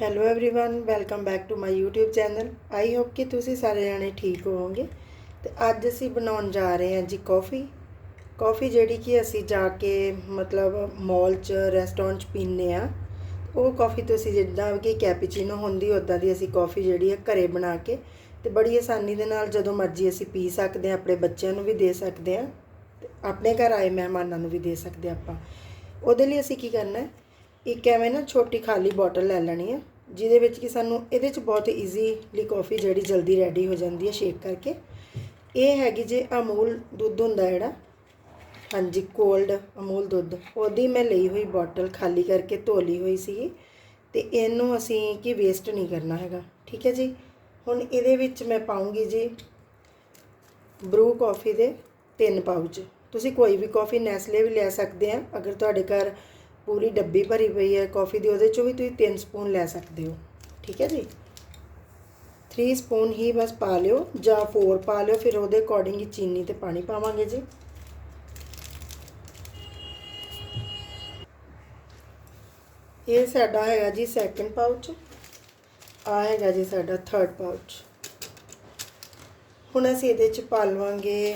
hello everyone welcome back to my YouTube channel I hope ਕਿ ਤੁਸੀਂ ਸਾਰੇ ਜਾਣੇ ਠੀਕ ਹੋਵੋਗੇ ਤੇ ਅੱਜ ਅਸੀਂ ਬਣਾਉਣ ਜਾ ਰਹੇ ਹਾਂ ਜੀ ਕਾਫੀ ਕਾਫੀ ਜਿਹੜੀ ਕਿ ਅਸੀਂ ਜਾ ਕੇ ਮਤਲਬ ਮਾਲ 'ਚ ਰੈਸਟੋਰੈਂਟ 'ਚ ਪੀਂਦੇ ਆ ਉਹ ਕਾਫੀ ਤੁਸੀਂ ਜਿੱਦਾਂ ਕਿ ਕੈਪੀਚੀਨੋ ਹੁੰਦੀ ਉਦਾਂ ਦੀ ਅਸੀਂ ਕਾਫੀ ਜਿਹੜੀ ਹੈ ਘਰੇ ਬਣਾ ਕੇ ਤੇ ਬੜੀ ਆਸਾਨੀ ਦੇ ਨਾਲ ਜਦੋਂ ਮਰਜ਼ੀ ਅਸੀਂ ਪੀ ਸਕਦੇ ਹਾਂ ਆਪਣੇ ਬੱਚਿਆਂ ਨੂੰ ਵੀ ਦੇ ਸਕਦੇ ਹਾਂ ਤੇ ਆਪਣੇ ਘਰ ਆਏ ਮਹਿਮਾਨਾਂ ਨੂੰ ਵੀ ਦੇ ਸਕਦੇ ਹਾਂ ਆਪਾਂ ਉਹਦੇ ਲਈ ਅਸੀਂ ਕੀ ਕਰਨਾ ਹੈ ਇੱਕ ਐਵੇਂ ਨਾ ਛੋਟੀ ਖਾਲੀ ਬੋਟਲ ਲੈ ਲੈਣੀ ਹੈ ਜਿਹਦੇ ਵਿੱਚ ਕਿ ਸਾਨੂੰ ਇਹਦੇ 'ਚ ਬਹੁਤ ਈਜ਼ੀਲੀ ਕਾਫੀ ਜਿਹੜੀ ਜਲਦੀ ਰੈਡੀ ਹੋ ਜਾਂਦੀ ਹੈ ਸ਼ੇਕ ਕਰਕੇ। ਇਹ ਹੈਗੀ ਜੇ ਅਮੂਲ ਦੁੱਧ ਹੁੰਦਾ ਜਿਹੜਾ, ਹਾਂਜੀ ਕੋਲਡ ਅਮੂਲ ਦੁੱਧ, ਉਹਦੀ ਮੈਂ ਲਈ ਹੋਈ ਬੋਟਲ ਖਾਲੀ ਕਰਕੇ ਧੋ ਲਈ ਹੋਈ ਸੀ ਤੇ ਇਹਨੂੰ ਅਸੀਂ ਕਿ ਵੇਸਟ ਨਹੀਂ ਕਰਨਾ ਹੈਗਾ, ਠੀਕ ਹੈ ਜੀ? ਹੁਣ ਇਹਦੇ ਵਿੱਚ ਮੈਂ ਪਾਉਂਗੀ ਜੀ ਬਰੂ ਕਾਫੀ ਦੇ ਤਿੰਨ ਪਾਊਚ ਤੁਸੀਂ ਕੋਈ ਵੀ ਕਾਫੀ ਨੈਸਲੇ ਵੀ ਲੈ ਸਕਦੇ ਆ, ਅਗਰ ਤੁਹਾਡੇ ਘਰ ਪੂਰੀ ਡੱਬੀ ਭਰੀ ਪਈ ਹੈ, ਕਾਫੀ ਦੀ, ਉਹਦੇ ਚੋਂ ਵੀ ਤੁਸੀਂ 3 ਸਪੂਨ ਲੈ ਸਕਦੇ ਹੋ। ਠੀਕ ਹੈ ਜੀ? 3 ਸਪੂਨ ਹੀ ਬਸ ਪਾ ਲਿਓ, ਜਾਂ 4 ਪਾ ਲਿਓ, ਫਿਰ ਉਹਦੇ ਅਕੋਰਡਿੰਗ ਹੀ ਚੀਨੀ ਤੇ ਪਾਣੀ ਪਾਵਾਂਗੇ ਜੀ। ਇਹ ਸਾਡਾ ਹੈਗਾ ਜੀ ਸੈਕੰਡ ਪਾਊਚ ਆ ਹੈਗਾ ਜੀ ਸਾਡਾ ਥਰਡ ਪਾਊਚ ਹੁਣ ਅਸੀਂ ਇਹਦੇ ਚ ਪਾ ਲਵਾਂਗੇ,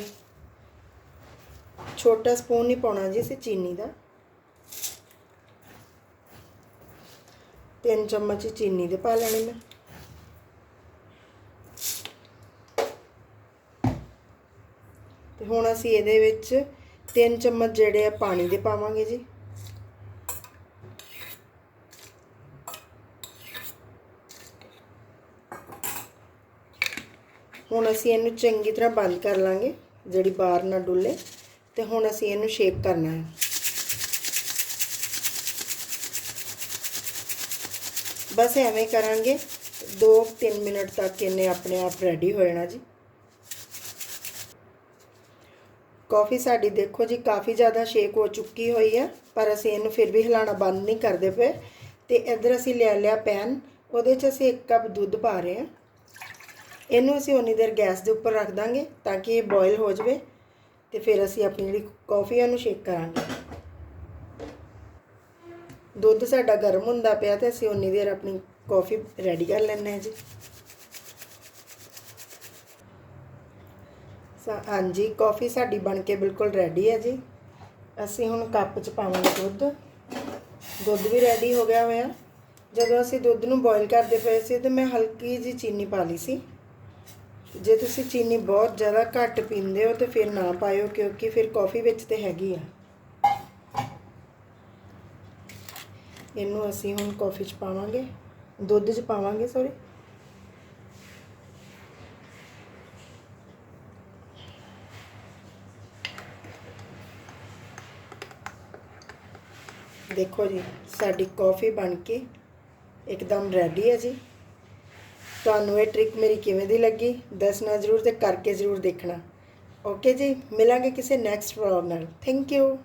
ਛੋਟਾ ਸਪੂਨ ਹੀ ਪਾਉਣਾ ਜੀ ਅਸੀਂ ਚੀਨੀ ਦਾ। ਤਿੰਨ ਚਮਚ ਚੀਨੀ ਦੇ ਪਾ ਲੈਣੇ ਮੈਂ ਤੇ ਹੁਣ ਅਸੀਂ ਇਹਦੇ ਵਿੱਚ ਤਿੰਨ ਚਮਚ ਜਿਹੜੇ ਆ ਪਾਣੀ ਦੇ ਪਾਵਾਂਗੇ ਜੀ। ਹੁਣ ਅਸੀਂ ਇਹਨੂੰ ਚੰਗੀ ਤਰ੍ਹਾਂ ਬੰਦ ਕਰ ਲਾਂਗੇ, ਜਿਹੜੀ ਬਾਹਰ ਨਾ ਡੁੱਲੇ। ਤੇ ਹੁਣ ਅਸੀਂ ਇਹਨੂੰ ਸ਼ੇਪ ਕਰਨਾ ਹੈ। ਬਸ ਐਵੇਂ ਕਰਾਂਗੇ 2-3 ਮਿੰਟ ਤੱਕ ਇਹਨੇ ਆਪਣੇ ਆਪ ਰੈਡੀ ਹੋ ਜਾਣਾ ਜੀ। ਕਾਫੀ ਸਾਡੀ ਦੇਖੋ ਜੀ ਕਾਫੀ ਜ਼ਿਆਦਾ ਸ਼ੇਕ ਹੋ ਚੁੱਕੀ ਹੋਈ ਹੈ ਪਰ ਅਸੀਂ ਇਹਨੂੰ ਫਿਰ ਵੀ ਹਿਲਾਣਾ ਬੰਦ ਨਹੀਂ ਕਰਦੇ ਪਏ। ਤੇ ਇੱਧਰ ਅਸੀਂ ਲੈ ਲਿਆ ਪੈਨ ਉਹਦੇ 'ਚ ਅਸੀਂ 1 ਕੱਪ ਦੁੱਧ ਪਾ ਰਹੇ ਹਾਂ। ਇਹਨੂੰ ਅਸੀਂ ਉਨੀ ਦੇਰ ਗੈਸ ਦੇ ਉੱਪਰ ਰੱਖ ਦਾਂਗੇ ਤਾਂ ਕਿ ਇਹ ਬੋਇਲ ਹੋ ਜਾਵੇ ਤੇ ਫਿਰ ਅਸੀਂ ਆਪਣੀ ਜਿਹੜੀ ਕਾਫੀ ਆ ਉਹਨੂੰ ਸ਼ੇਕ ਕਰਾਂਗੇ। ਦੁੱਧ ਸਾਡਾ ਗਰਮ ਹੁੰਦਾ ਪਿਆ ਤੇ ਅਸੀਂ ਉਨੀ ਦੇਰ ਆਪਣੀ ਕਾਫੀ ਰੈਡੀ ਕਰ ਲੈਣੇ ਹਾਂ ਜੀ। ਹਾਂਜੀ ਕਾਫੀ ਸਾਡੀ ਬਣ ਕੇ ਬਿਲਕੁਲ ਰੈਡੀ ਹੈ ਜੀ। ਅਸੀਂ ਹੁਣ ਕੱਪ 'ਚ ਪਾਵਾਂਗੇ ਦੁੱਧ। ਦੁੱਧ ਵੀ ਰੈਡੀ ਹੋ ਗਿਆ ਹੋਇਆ। ਜਦੋਂ ਅਸੀਂ ਦੁੱਧ ਨੂੰ ਬੋਇਲ ਕਰਦੇ ਪਏ ਸੀ ਤੇ ਮੈਂ ਹਲਕੀ ਜੀ ਚੀਨੀ ਪਾ ਲਈ ਸੀ। ਜੇ ਤੁਸੀਂ ਚੀਨੀ ਬਹੁਤ ਜ਼ਿਆਦਾ ਘੱਟ ਪੀਂਦੇ ਹੋ ਤੇ ਫਿਰ ਨਾ ਪਾਇਓ ਕਿਉਂਕਿ ਫਿਰ ਕਾਫੀ ਵਿੱਚ ਤੇ ਹੈਗੀ ਆ। ਇਹਨੂੰ ਅਸੀਂ ਹੁਣ ਕਾਫੀ 'ਚ ਪਾਵਾਂਗੇ। ਦੁੱਧ 'ਚ ਪਾਵਾਂਗੇ ਸੌਰੀ ਦੇਖੋ ਜੀ, ਸਾਡੀ ਕਾਫੀ ਬਣ ਕੇ ਇੱਕਦਮ ਰੈਡੀ ਹੈ ਜੀ। ਤੁਹਾਨੂੰ ਇਹ ਟ੍ਰਿਕ ਮੇਰੀ ਕਿਵੇਂ ਦੀ ਲੱਗੀ? ਦੱਸਣਾ ਜ਼ਰੂਰ ਤੇ ਕਰਕੇ ਜ਼ਰੂਰ ਦੇਖਣਾ। ਓਕੇ ਜੀ, ਮਿਲਾਂਗੇ ਕਿਸੇ ਨੈਕਸਟ ਵਲੌਗ ਨਾਲ। Thank you